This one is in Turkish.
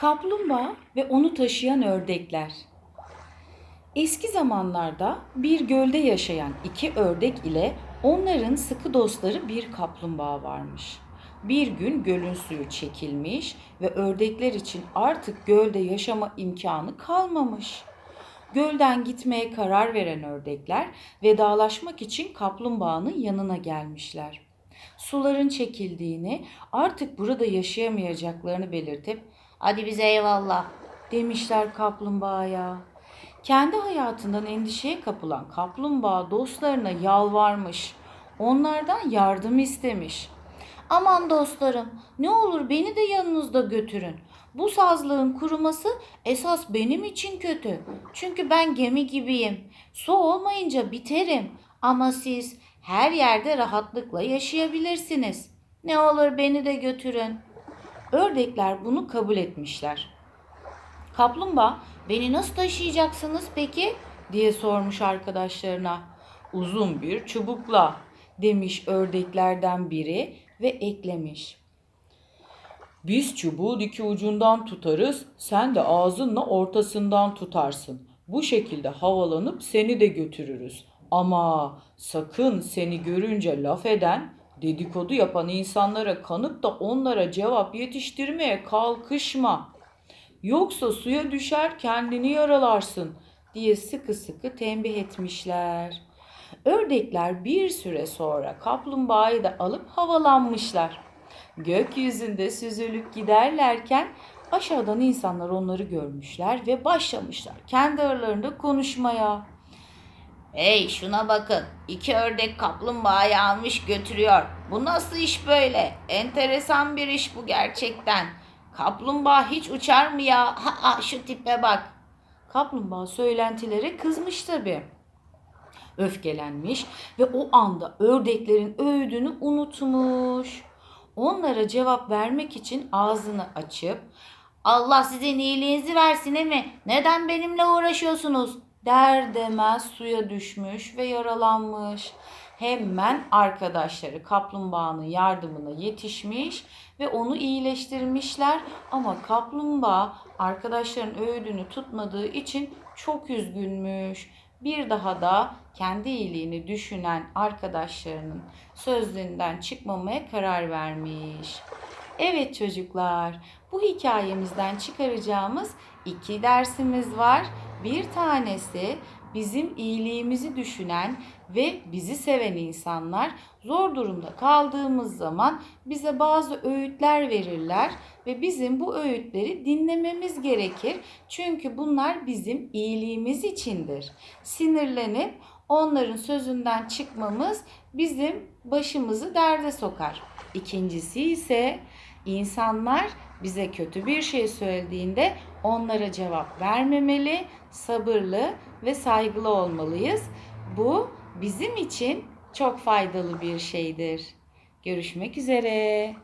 Kaplumbağa ve onu taşıyan ördekler. Eski zamanlarda bir gölde yaşayan iki ördek ile onların sıkı dostları bir kaplumbağa varmış. Bir gün gölün suyu çekilmiş ve ördekler için artık gölde yaşama imkanı kalmamış. Gölden gitmeye karar veren ördekler vedalaşmak için kaplumbağanın yanına gelmişler. Suların çekildiğini, artık burada yaşayamayacaklarını belirtip Hadi bize eyvallah. demişler kaplumbağaya. Kendi hayatından endişeye kapılan kaplumbağa dostlarına yalvarmış. Onlardan yardım istemiş. Aman dostlarım ne olur beni de yanınızda götürün. Bu sazlığın kuruması esas benim için kötü. Çünkü ben gemi gibiyim. Su olmayınca biterim. Ama siz her yerde rahatlıkla yaşayabilirsiniz. Ne olur beni de götürün. Ördekler bunu kabul etmişler. Kaplumbağa Beni nasıl taşıyacaksınız peki? diye sormuş arkadaşlarına. Uzun bir çubukla demiş ördeklerden biri ve eklemiş. Biz çubuğun iki ucundan tutarız, sen de ağzınla ortasından tutarsın. Bu şekilde havalanıp seni de götürürüz. Ama sakın seni görünce laf eden, dedikodu yapan insanlara kanıp da onlara cevap yetiştirmeye kalkışma. Yoksa suya düşer kendini yaralarsın diye sıkı sıkı tembih etmişler. Ördekler bir süre sonra kaplumbağayı da alıp havalanmışlar. Gökyüzünde süzülüp giderlerken aşağıdan insanlar onları görmüşler ve başlamışlar kendi aralarında konuşmaya. Hey şuna bakın. İki ördek kaplumbağayı almış götürüyor. Bu nasıl iş böyle? Enteresan bir iş bu gerçekten. Kaplumbağa hiç uçar mı ya? Ha, ha, şu tipe bak. Kaplumbağa söylentilere kızmış tabii. Öfkelenmiş ve o anda ördeklerin öğüdünü unutmuş. Onlara cevap vermek için ağzını açıp Allah sizin iyiliğinizi versin mi? Neden benimle uğraşıyorsunuz? Der demez suya düşmüş ve yaralanmış. Hemen arkadaşları kaplumbağanın yardımına yetişmiş ve onu iyileştirmişler ama kaplumbağa arkadaşların öğüdünü tutmadığı için çok üzgünmüş. Bir daha da kendi iyiliğini düşünen arkadaşlarının sözlerinden çıkmamaya karar vermiş. Evet çocuklar, bu hikayemizden çıkaracağımız iki dersimiz var. Bir tanesi bizim iyiliğimizi düşünen ve bizi seven insanlar zor durumda kaldığımız zaman bize bazı öğütler verirler ve bizim bu öğütleri dinlememiz gerekir. Çünkü bunlar bizim iyiliğimiz içindir. Sinirlenip onların sözünden çıkmamız bizim başımızı derde sokar. İkincisi ise insanlar bize kötü bir şey söylediğinde onlara cevap vermemeli, sabırlı ve saygılı olmalıyız. Bu bizim için çok faydalı bir şeydir. Görüşmek üzere.